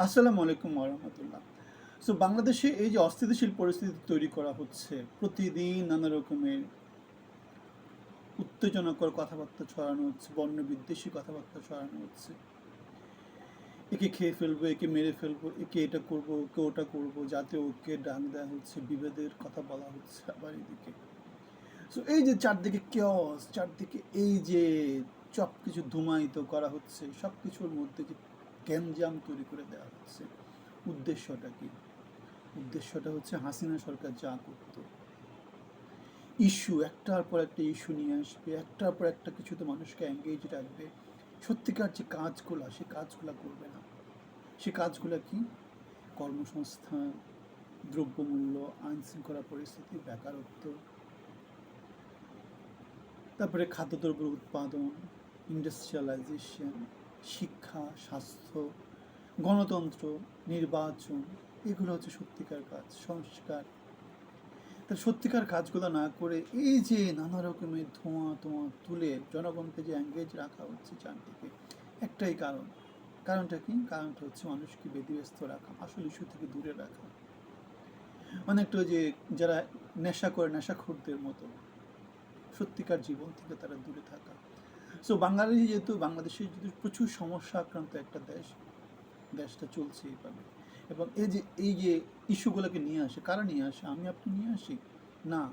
আসসালামু আলাইকুম রহমতুল্লাহ। সো বাংলাদেশে এই যে অস্থিতিশীল পরিস্থিতি তৈরি করা হচ্ছে, প্রতিদিন নানা রকমের উত্তেজনাকর কথাবার্তা ছড়ানো হচ্ছে বর্ণ বিদ্বেষী কথাবার্তা ছড়ানো হচ্ছে। একে খেয়ে ফেলব, একে মেরে ফেলব, একে এটা করব, ওকে ওটা করব, যাতে ওকে ডাক দেওয়া হচ্ছে, বিভেদের কথা বলা হচ্ছে আবার এদিকে। সো এই যে চারদিকে কেওস চারদিকে এই যে সব কিছু ধুমায়িত করা হচ্ছে সব কিছুর মধ্যে যে গ্যাঞ্জাম তৈরি করে দেওয়া হচ্ছে। উদ্দেশ্যটা কি? উদ্দেশ্যটা হচ্ছে হাসিনা সরকার যা করতো। ইস্যু একটার পর একটা ইস্যু নিয়ে আসবে, একটার পর একটা কিছুতে মানুষকে এঙ্গেজ রাখবে। সত্যিকার যে কাজগুলো, সে কাজগুলো করবে না। সে কাজগুলো কি? কর্মসংস্থান, দ্রব্যমূল্য আইন শৃঙ্খলা পরিস্থিতি, বেকারত্ব, তারপরে খাদ্যদ্রব্য উৎপাদন ইন্ডাস্ট্রিয়ালাইজেশন শিক্ষা, স্বাস্থ্য, গণতন্ত্র, নির্বাচন, এগুলো হচ্ছে সত্যিকার কাজ, সংস্কার। তার সত্যিকার কাজগুলো না করে এই যে নানা রকমের ধোঁয়া ধোঁয়া তুলে জনগণকে যে এঙ্গেজ রাখা হচ্ছে চারদিকে, একটাই কারণ। কারণটা কি? কারণটা হচ্ছে মানুষকে বেদিব্যস্ত রাখা, আসল ইস্যু থেকে দূরে রাখা। অনেকটা যে যারা নেশা করে, নেশাখোরদের মতো, সত্যিকার জীবন থেকে তারা দূরে থাকা। সো বাঙালি যেহেতু, বাংলাদেশে যেহেতু প্রচুর সমস্যা আক্রান্ত একটা দেশ, দেশটা চলছে এইভাবে। এবং এই যে এই যে ইস্যুগুলোকে নিয়ে আসে, কারা নিয়ে আসে? আমি আপনি নিয়ে আসি? না,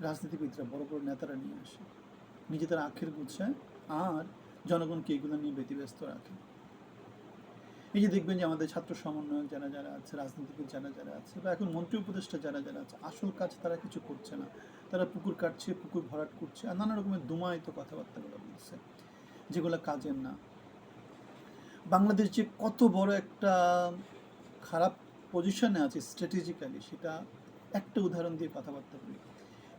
রাজনীতিবিদরা, বড় বড় নেতারা নিয়ে আসে। নিজেদের আখের গুছায় আর জনগণকে এগুলো নিয়ে ব্যতিব্যস্ত রাখে। এই যে দেখবেন যে আমাদের ছাত্র সমন্বয়ক যারা যারা আছে, রাজনীতিবিদ যারা যারা আছে বা এখন মন্ত্রী উপদেষ্টা যারা যারা আছে, আসল কাজ তারা কিছু করছে না। তারা পুকুর কাটছে, পুকুর ভরাট করছে আর নানা রকমের দুমায়িত কথাবার্তাগুলো বলছে, যেগুলো কাজের না। বাংলাদেশ যে কত বড় একটা খারাপ পজিশনে আছে স্ট্র্যাটেজিক্যালি সেটা একটা উদাহরণ দিয়ে কথাবার্তা বলি।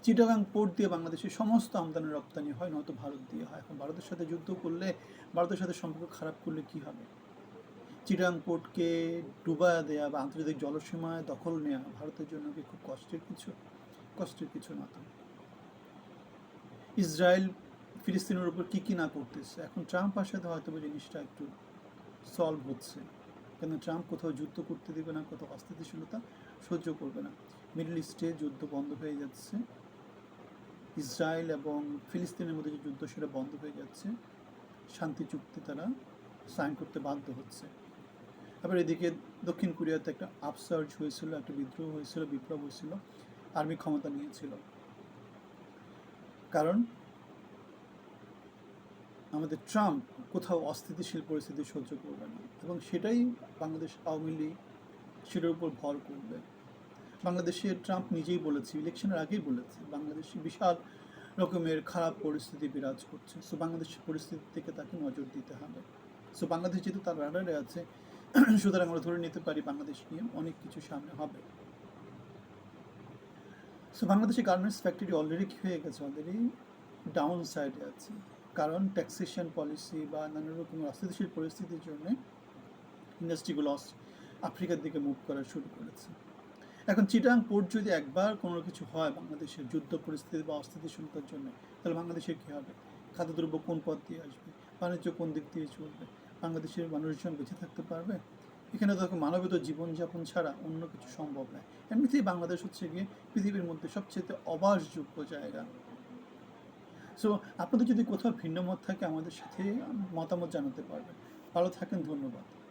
চিটাগাং পোর্ট দিয়ে বাংলাদেশের সমস্ত আমদানি রপ্তানি হয়, নয়তো ভারত দিয়ে হয়। এখন ভারতের সাথে যুদ্ধ করলে, ভারতের সাথে সম্পর্ক খারাপ করলে কি হবে? পোর্টকে ডুবায়া দেয়া বা আন্তর্জাতিক জলসীমায় দখল নেওয়া ভারতের জন্য কি খুব কষ্টের কিছু? কষ্টের কিছু না তো। ইসরায়েল ফিলিস্তিনের উপর কী কী না করতেছে? এখন ট্রাম্প আসাতে হয়তো জিনিসটা একটু সলভ হচ্ছে। কেন ট্রাম্প কোথাও যুদ্ধ করতে দেবে না, কোথাও অস্থিতিশীলতা সহ্য করবে না। মিডল ইস্টে যুদ্ধ বন্ধ হয়ে যাচ্ছে। ইসরায়েল এবং ফিলিস্তিনের মধ্যে যে যুদ্ধ সেটা বন্ধ হয়ে যাচ্ছে। শান্তি চুক্তি তারা সাইন করতে বাধ্য হচ্ছে। আবার এদিকে দক্ষিণ কোরিয়াতে একটা আপসার্জ হয়েছিল, একটা বিদ্রোহ হয়েছিল, বিপ্লব হয়েছিল আর্মি ক্ষমতা নিয়েছিল। কারণ আমাদের ট্রাম্প কোথাও অস্থিতিশীল পরিস্থিতি সহ্য করবে না এবং সেটাই বাংলাদেশ আওয়ামী লীগ সেটার উপর ভর করবে। বাংলাদেশে ট্রাম্প নিজেই বলেছে, ইলেকশনের আগেই বলেছে, বাংলাদেশে বিশাল রকমের খারাপ পরিস্থিতি বিরাজ করছে। সো বাংলাদেশের পরিস্থিতি থেকে তাকে নজর দিতে হবে। সো বাংলাদেশ যেহেতু তার রাডারে আছে সুতরাং আমরা ধরে নিতে পারি বাংলাদেশ নিয়ে অনেক কিছু সামনে হবে। সো বাংলাদেশে গার্মেন্টস ফ্যাক্টরি অলরেডি কী হয়ে গেছে? অলরেডি ডাউন সাইডে আছে। কারণ ট্যাক্সেশন পলিসি বা নানা রকমের অস্থিতিশীল পরিস্থিতির জন্য ইন্ডাস্ট্রিগুলো আফ্রিকার দিকে মুভ করা শুরু করেছে। এখন চিটাং পোর্ট যদি একবার কোনো কিছু হয় বাংলাদেশের যুদ্ধ পরিস্থিতি বা অস্থিতিশীলতার জন্য, তাহলে বাংলাদেশের কী হবে? খাদ্যদ্রব্য কোন পথ দিয়ে আসবে? বাণিজ্য কোন দিক দিয়ে চলবে? বাংলাদেশের মানুষজন বেঁচে থাকতে পারবে? এখানে তো মানবিত জীবনযাপন ছাড়া অন্য কিছু সম্ভব নয়। এমনিতেই বাংলাদেশ হচ্ছে গিয়ে পৃথিবীর মধ্যে সবচেয়ে অবাসযোগ্য জায়গা। সো আপনাদের যদি কোথাও ভিন্ন মত থাকে, আমাদের সাথে মতামত জানাতে পারবেন। ভালো থাকেন, ধন্যবাদ।